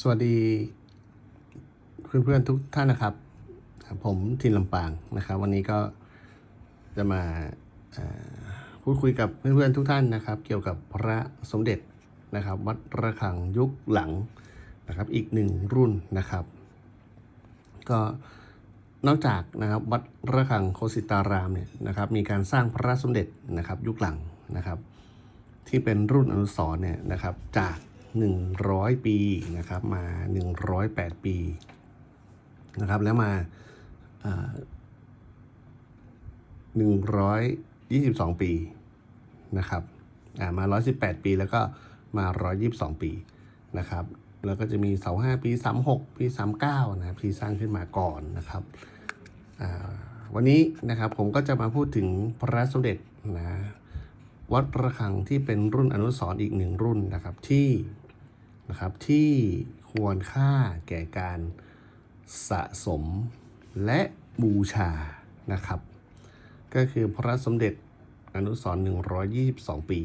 สวัสดีเพื่อนๆทุกท่านนะครับ ผมทินลำปางนะครับ วันนี้ก็จะมาพูดคุยกับเพื่อนๆทุกท่านนะครับ เกี่ยวกับพระสมเด็จนะครับ วัดระฆังยุคหลังนะครับ อีกหนึ่งรุ่นนะครับ ก็นอกจากนะครับวัดระฆังโคสิตารามเนี่ยนะครับ มีการสร้างพระสมเด็จนะครับ ยุคหลังนะครับ ที่เป็นรุ่นอนุสร์เนี่ยนะครับจาก 100 ปีนะครับมา 108 ปีนะครับแล้วมาอ่า122 ปีนะครับอ่ามา 118 ปีแล้วก็มา 122 ปีนะครับแล้วก็จะมีเสา5ปี 36 ปี 39 นะครับที่สร้างขึ้นมาก่อนนะครับวันนี้นะครับผมก็จะมาพูดถึงพระสมเด็จนะวัดระฆังที่เป็นรุ่นอนุสรณ์อีกหนึ่งรุ่นนะครับที่ นะครับที่ควรค่าแก่การสะสมและบูชานะครับ ก็คือพระสมเด็จอนุสร122 ปี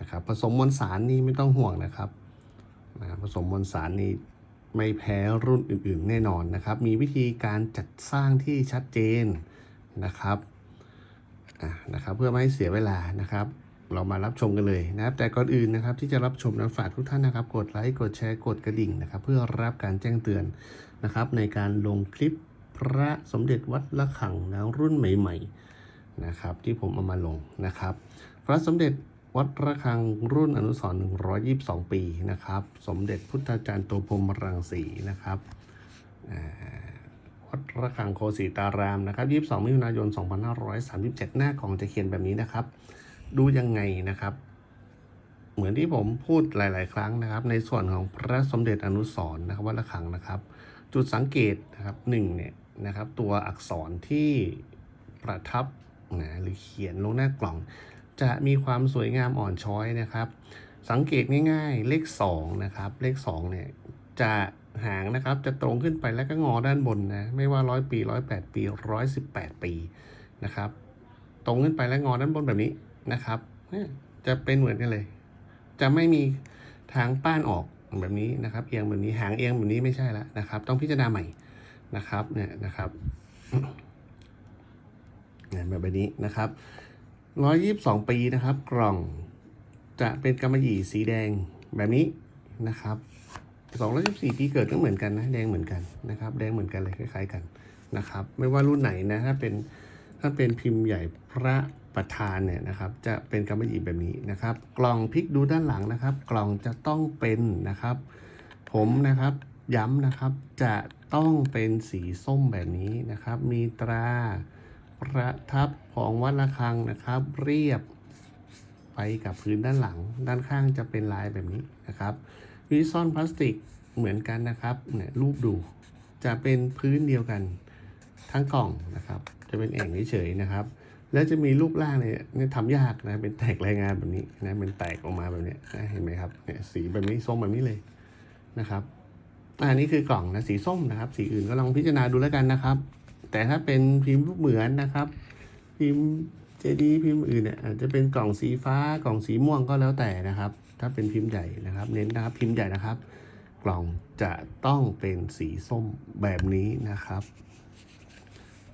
นะครับผสมมวลสารนี่ไม่ต้องห่วงนะครับนะผสมมวลสารนี่ไม่แพ้รุ่นอื่นๆแน่นอนนะครับ มีวิธีการจัดสร้างที่ชัดเจนนะครับนะครับ เพื่อไม่ให้เสียเวลานะครับ เรามารับชมกันเลยนะครับ แต่ก่อนอื่นนะครับที่จะรับชมนะฝากทุกท่านนะครับ กดไลค์กดแชร์กดกระดิ่งนะครับ เพื่อรับการแจ้งเตือนนะครับ ในการลงคลิปพระสมเด็จวัดละขังนะรุ่นใหม่ๆนะครับที่ผมเอามาลงนะครับ พระสมเด็จวัดระฆังรุ่นอนุสรณ์122 ปีนะครับ สมเด็จพุทธาจารย์โตพรมรังสีนะครับวัดระฆังโคสีตารามนะครับ 22 มิถุนายน 2537 หน้ากล่องจะเขียนแบบนี้นะครับ ดูยังไงนะครับ เหมือนที่ผมพูดหลาย ๆ ครั้งนะครับ ในส่วนของพระสมเด็จอนุสร์นะครับวัดระฆังนะครับ จุดสังเกตนะครับหนึ่งเนี่ยนะครับ ตัวอักษรที่ประทับนะหรือเขียนลงหน้ากล่อง จะมีความสวยงามอ่อนช้อยนะครับ สังเกตง่าย ๆ เลข2นะครับเลข2เนี่ยจะหางนะครับจะตรงขึ้นไปแล้วก็งอด้านบนนะไม่ว่าร้อยปีร้อยแปดปีร้อยสิบแปดปีนะครับ ตรงขึ้นไปแล้วงอด้านบนแบบนี้ นะครับจะเป็นเหมือนกันเลย จะไม่มีทางป้านออกแบบนี้นะครับเอียงแบบนี้หางเอียงแบบนี้ไม่ใช่แล้วนะครับ ต้องพิจารณาใหม่นะครับเนี่ยนะครับเนี่ยแบบนี้นะครับร้อยยี่สิบสองปีนะครับ กล่องจะเป็นกำมะหยี่สีแดงแบบนี้นะครับสองร้อยสิบสี่ปีเกิดก็เหมือนกันนะแดงเหมือนกันนะครับ แดงเหมือนกันเลยคล้าย ๆ กันนะครับ ไม่ว่ารุ่นไหนนะถ้าเป็นถ้าเป็นพิมพ์ใหญ่พระ ประธานเนี่ยนะครับจะเป็นกำมะหยี่แบบนี้นะครับ กล่องพลิกดูด้านหลังนะครับ กล่องจะต้องเป็นนะครับ ผมนะครับย้ำนะครับจะต้องเป็นสีส้มแบบนี้นะครับ มีตราประทับของวัดระฆังนะครับ เรียบไปกับพื้นด้านหลัง ด้านข้างจะเป็นลายแบบนี้นะครับวิซ่อนพลาสติกเหมือนกันนะครับเนี่ยรูปดูจะเป็นพื้นเดียวกันทั้งกล่องนะครับ จะเป็นแอ่งเฉยๆนะครับ แล้วจะมีรูปร่างเนี่ยเนี่ยทำยากนะเป็นแตกรายงานแบบนี้นะเป็นแตกออกมาแบบเนี้ยนะเห็นไหมครับเนี่ยสีแบบนี้ส้มแบบนี้เลยนะครับอันนี้คือกล่องนะสีส้มนะครับ สีอื่นก็ลองพิจารณาดูแล้วกันนะครับ แต่ถ้าเป็นพิมพ์รูปเหมือนนะครับ พิมพ์เจดีพิมพ์อื่นเนี่ยอาจจะเป็นกล่องสีฟ้ากล่องสีม่วงก็แล้วแต่นะครับ ถ้าเป็นพิมพ์ใหญ่นะครับ เน้นนะครับพิมพ์ใหญ่นะครับ กล่องจะต้องเป็นสีส้มแบบนี้นะครับ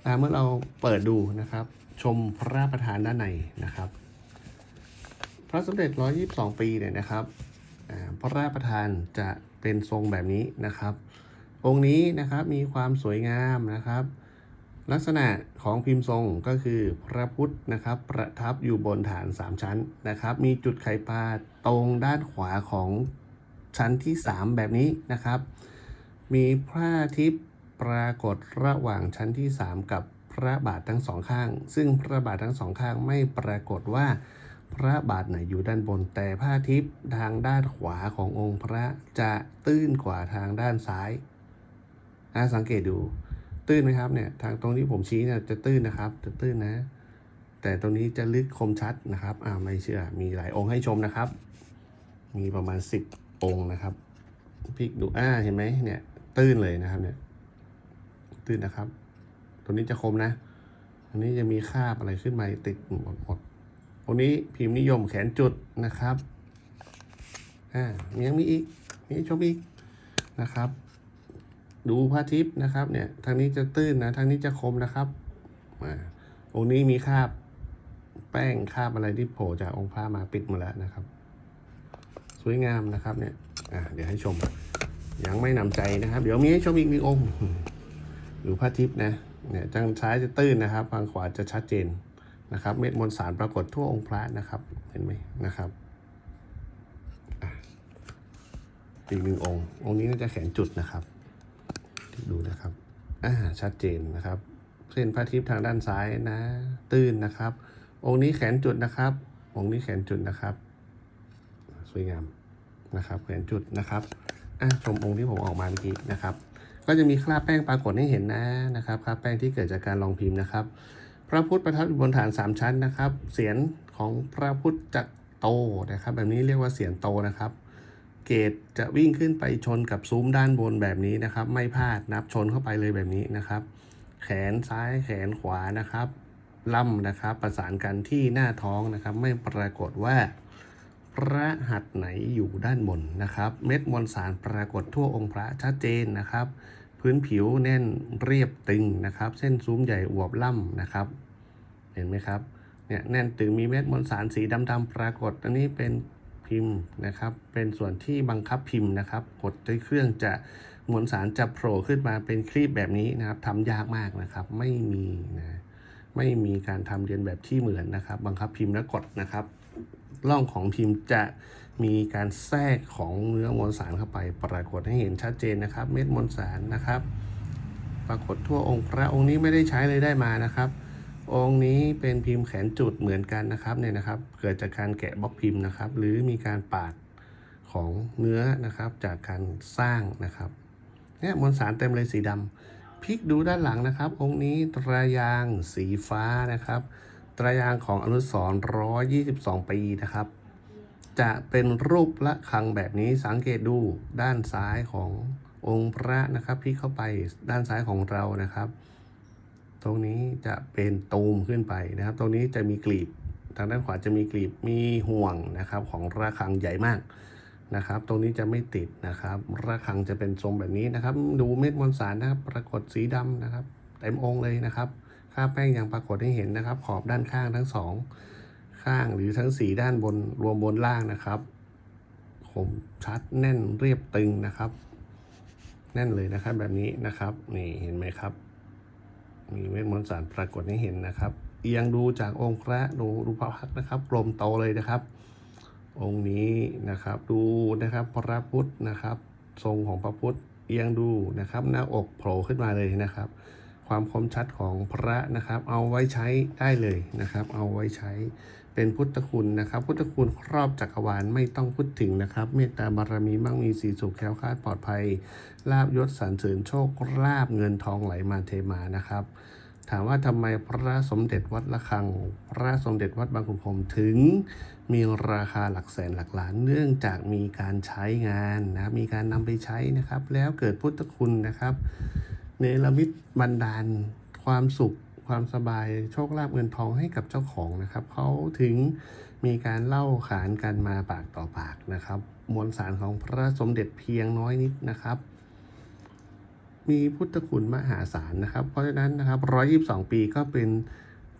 อ่เมื่อเราเปิดดูนะครับ ชมพระประธานด้านในนะครับ พระสมเด็จ 122 ปีเนี่ยนะครับพระประธานจะเป็นทรงแบบนี้นะครับ องค์นี้นะครับมีความสวยงามนะครับ ลักษณะของพิมพ์ทรงก็คือพระพุทธนะครับ ประทับอยู่บนฐาน 3 ชั้นนะครับ มีจุดไข่ปลาตรงด้านขวาของชั้นที่ 3 แบบนี้นะครับ มีพระอาทิตย์ปรากฏระหว่างชั้นที่ 3 กับ ระบาททั้งสองข้าง ซึ่งพระบาททั้งสองข้างไม่ปรากฏว่า พระบาทไหนอยู่ด้านบนแต่พระอาทิตย์ทางด้านขวาขององค์พระจะตื้นกว่าทางด้านซ้ายนะสังเกตดูตื้นไหมครับเนี่ยทางตรงที่ผมชี้เนี่ยจะตื้นนะครับ จะตื้นนะ แต่ตรงนี้จะลึกคมชัดนะครับอ่าไม่เชื่อมีหลายองค์ให้ชมนะครับ มีประมาณ 10 องค์นะครับพลิกดูอ่าเห็นไหมเนี่ยตื้นเลยนะครับเนี่ยตื้นนะครับ ตรงนี้จะคมนะตรงนี้จะมีคาบอะไรขึ้นมาติดหมดหมดตรงนี้พิมพ์นิยมแขนจุดนะครับ อ่ามียังมีอีก มีชมอีกนะครับ ดูพระทิพย์นะครับ เนี่ย ทางนี้จะตื้นนะ ทางนี้จะคมนะครับ อ่าองค์นี้มีคาบแป้งคาบอะไรที่โผล่จากองค์พระมาปิดหมดแล้วนะครับ สวยงามนะครับเนี่ย อ่าเดี๋ยวให้ชม ยังไม่นำใจนะครับ เดี๋ยวมีให้ชมอีกหนึ่งองค์ ดูพระทิพย์นะ เนี่ยทางซ้ายจะตื้นนะครับทางขวาจะชัดเจนนะครับ เม็ดมวลสารปรากฏทั่วองค์พระนะครับ เห็นไหมนะครับอีกหนึ่งองค์ องค์นี้น่าจะแขนจุดนะครับ ดูนะครับอ่าชัดเจนนะครับ เส้นพระทิพย์ทางด้านซ้ายนะ ตื้นนะครับ องค์นี้แขนจุดนะครับ องค์นี้แขนจุดนะครับ สวยงามนะครับ แขนจุดนะครับอะชมองค์ที่ผมออกมาเมื่อกี้นะครับ ก็จะมีคราบแป้งปรากฏให้เห็นนะนะครับคราบแป้งที่เกิดจากการลองพิมพ์นะครับ พระพุทธประทับอยู่บนฐานสามชั้นนะครับเสียนของพระพุทธจักรโตนะครับ แบบนี้เรียกว่าเสียนโตนะครับเกตจะวิ่งขึ้นไปชนกับซุ้มด้านบนแบบนี้นะครับ ไม่พลาดนับชนเข้าไปเลยแบบนี้นะครับ แขนซ้ายแขนขวานะครับล่ำนะครับ ประสานกันที่หน้าท้องนะครับ ไม่ปรากฏว่า ระหัตถ์ไหนอยู่ด้านบนนะครับ เม็ดมวลสารปรากฏทั่วองค์พระชัดเจนนะครับ พื้นผิวแน่นเรียบตึงนะครับ เส้นซุ้มใหญ่อวบล่ำนะครับ เห็นไหมครับเนี่ยแน่นตึงมีเม็ดมวลสารสีดำๆปรากฏ อันนี้เป็นพิมพ์นะครับ เป็นส่วนที่บังคับพิมพ์นะครับ กดด้วยเครื่องจะมวลสารจะโผล่ขึ้นมาเป็นครีบแบบนี้นะครับทำยากมากนะครับ ไม่มีนะไม่มีการทำเรียนแบบที่เหมือนนะครับ บังคับพิมพ์และกดนะครับ ร่องของพิมพ์จะมีการแทรกของเนื้อมวลสารเข้าไป ปรากฏให้เห็นชัดเจนนะครับ เม็ดมวลสารนะครับ ปรากฏทั่วองค์พระองค์นี้ไม่ได้ใช้เลยได้มานะครับ องค์นี้เป็นพิมพ์แขนจุดเหมือนกันนะครับเนี่ยนะครับ เกิดจากการแกะบล็อกพิมพ์นะครับ หรือมีการปาดของเนื้อนะครับจากการสร้างนะครับเนี่ยมวลสารเต็มเลยสีดำพลิกดูด้านหลังนะครับ องค์นี้ตรายางสีฟ้านะครับ ตรายางของอนุสรณ์122ปีนะครับ จะเป็นรูประฆังแบบนี้สังเกตดูด้านซ้ายขององค์พระนะครับพลิกเข้าไปด้านซ้ายของเรานะครับ ตรงนี้จะเป็นตูมขึ้นไปนะครับ ตรงนี้จะมีกลีบ ทางด้านขวาจะมีกลีบมีห่วงนะครับของระฆังใหญ่มากนะครับ ตรงนี้จะไม่ติดนะครับ ระฆังจะเป็นทรงแบบนี้นะครับ ดูเม็ดมวลสารนะครับ ปรากฏสีดำนะครับ เต็มองค์เลยนะครับาแป้งยังปรากฏให้เห็นนะครับ ขอบด้านข้างทั้งสองข้างหรือทั้งสีด้านบนรวมบนล่างนะครับคมชัดแน่นเรียบตึงนะครับ แน่นเลยนะครับแบบนี้นะครับ นี่เห็นไหมครับ มีเม็ดมวลสารปรากฏให้เห็นนะครับ เอียงดูจากองค์พระดูดูพระพักนะครับกลมโตเลยนะครับ องค์นี้นะครับดูนะครับพระพุทธนะครับ ทรงของพระพุทธเอียงดูนะครับ หน้าอกโผล่ขึ้นมาเลยนะครับ ความคมชัดของพระนะครับ เอาไว้ใช้ได้เลยนะครับ เอาไว้ใช้เป็นพุทธคุณนะครับ พุทธคุณครอบจักรวาลไม่ต้องพูดถึงนะครับ เมตตาบารมีมั่งมีสีสุขแค้วคลาดปลอดภัยลาบยศสรรเสริญโชคลาบเงินทองไหลมาเทมานะครับ ถามว่าทำไมพระสมเด็จวัดละคัง พระสมเด็จวัดบางขุนพรหมถึง มีราคาหลักแสนหลักล้านเนื่องจากมีการใช้งานนะครับมีการนำไปใช้นะครับ แล้วเกิดพุทธคุณนะครับ เนรมิตบันดาล ความสุข ความสบาย โชคลาภเงินทองให้กับเจ้าของนะครับ เขาถึงมีการเล่าขานกันมาปากต่อปากนะครับ มวลสารของพระสมเด็จเพียงน้อยนิดนะครับ มีพุทธคุณมหาศาลนะครับ เพราะฉะนั้นนะครับ 122 ปีก็เป็น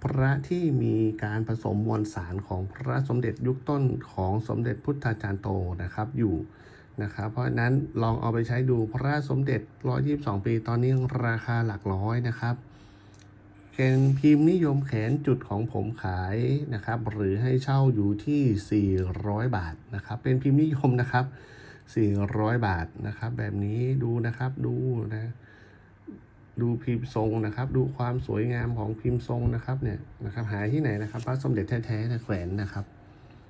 พระที่มีการผสมมวลสารของพระสมเด็จยุคต้นของสมเด็จพุทธาจารย์โตนะครับ อยู่ นะครับเพราะฉะนั้นลองเอาไปใช้ดูพระสมเด็จ 122 ปีตอนนี้ราคาหลักร้อยนะครับเป็นพิมพ์นิยมแขนจุดของผมขายนะครับ หรือให้เช่าอยู่ที่ 400 บาทนะครับ เป็นพิมพ์นิยมนะครับ 400 บาทนะครับ แบบนี้ดูนะครับดูนะดูพิมพ์ทรงนะครับ ดูความสวยงามของพิมพ์ทรงนะครับเนี่ยนะครับ หาที่ไหนนะครับ พระสมเด็จแท้ๆแขวนนะครับ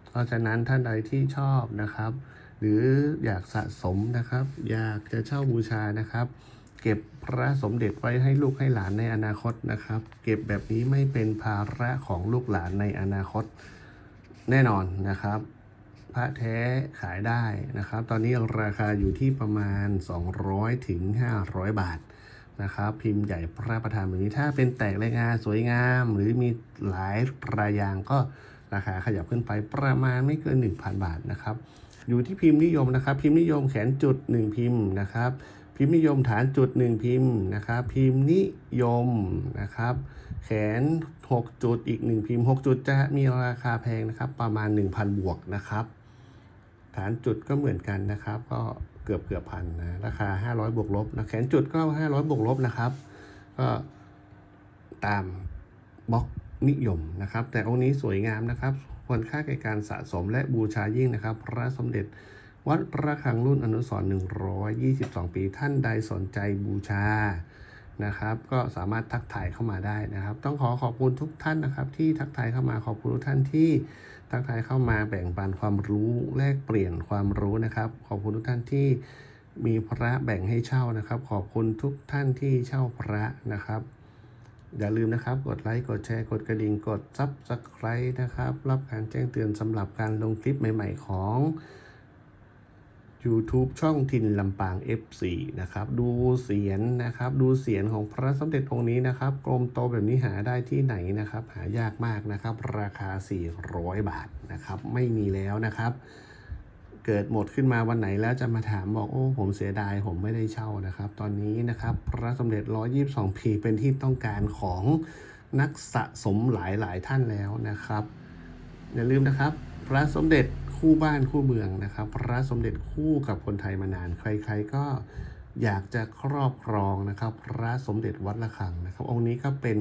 เพราะฉะนั้นท่านใดที่ชอบนะครับ หรืออยากสะสมนะครับ อยากจะเช่าบูชานะครับ เก็บพระสมเด็จไว้ให้ลูกให้หลานในอนาคตนะครับ เก็บแบบนี้ไม่เป็นภาระของลูกหลานในอนาคตแน่นอนนะครับ พระแท้ขายได้นะครับ ตอนนี้ราคาอยู่ที่ประมาณ 200ถึง500 บาทนะครับพิมพ์ใหญ่พระประธานแบบนี้ถ้าเป็นแตกรายงานสวยงาม หรือมีหลายรายยางก็ราคาขยับขึ้นไปประมาณไม่เกิน 1,000 บาทนะครับ อยู่ที่พิมพ์นิยมนะครับ พิมพ์นิยมแขนจุด 1 พิมพ์นะครับ พิมพ์นิยมฐานจุด 1 พิมพ์นะครับ พิมพ์นิยมนะครับ แขน 6 จุดอีก 1 พิมพ์ 6 จุดจะมีราคาแพงนะครับ ประมาณ 1,000 บวกนะครับ ฐานจุดก็เหมือนกันนะครับ ก็เกือบเกือบพันนะราคา 500 บวกลบนะแขนจุดก็ 500 บวกลบนะครับ ก็ตามบล็อกนิยมนะครับ แต่องค์นี้สวยงามนะครับ ควรค่าแก่การสะสมและบูชายิ่งนะครับ พระสมเด็จวัดระฆังรุ่นอนุสรณ์122 ปีท่านใดสนใจบูชานะครับ ก็สามารถทักทายเข้ามาได้นะครับ ต้องขอขอบคุณทุกท่านนะครับ ที่ทักทายเข้ามาขอบคุณทุกท่านที่ทักทายเข้ามาแบ่งปันความรู้แลกเปลี่ยนความรู้นะครับ ขอบคุณทุกท่านที่มีพระแบ่งให้เช่านะครับ ขอบคุณทุกท่านที่เช่าพระนะครับ อย่าลืมนะครับ กดไลค์ กดแชร์ กดกระดิ่ง กดซับสไครต์นะครับ รับการแจ้งเตือนสำหรับการลงคลิปใหม่ ๆ ของ YouTube ช่องทินลำปาง F4 นะครับ ดูเสียนนะครับ ดูเสียนของพระสมเด็จองค์นี้นะครับ กลมโตแบบนี้หาได้ที่ไหนนะครับ หายากมากนะครับ ราคา 400 บาทนะครับ ไม่มีแล้วนะครับ เกิดหมดขึ้นมาวันไหนแล้วจะมาถามบอกโอ้ผมเสียดายผมไม่ได้เช่านะครับ ตอนนี้นะครับพระสมเด็จ 122 ปีเป็นที่ต้องการของนักสะสมหลายหลายท่านแล้วนะครับ อย่าลืมนะครับ พระสมเด็จคู่บ้านคู่เมืองนะครับ พระสมเด็จคู่กับคนไทยมานานใคร ๆ ก็อยากจะครอบครองนะครับ พระสมเด็จวัดระฆังนะครับ องค์นี้ก็เป็น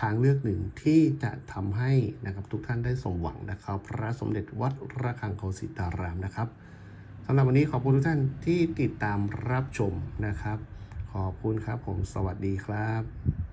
ทางเลือกหนึ่งที่จะทำให้นะครับทุกท่านได้สมหวังนะครับ พระสมเด็จวัดระฆังโคสิตารามนะครับสำหรับวันนี้ขอบคุณทุกท่านที่ติดตามรับชมนะครับ ขอบคุณครับผมสวัสดีครับ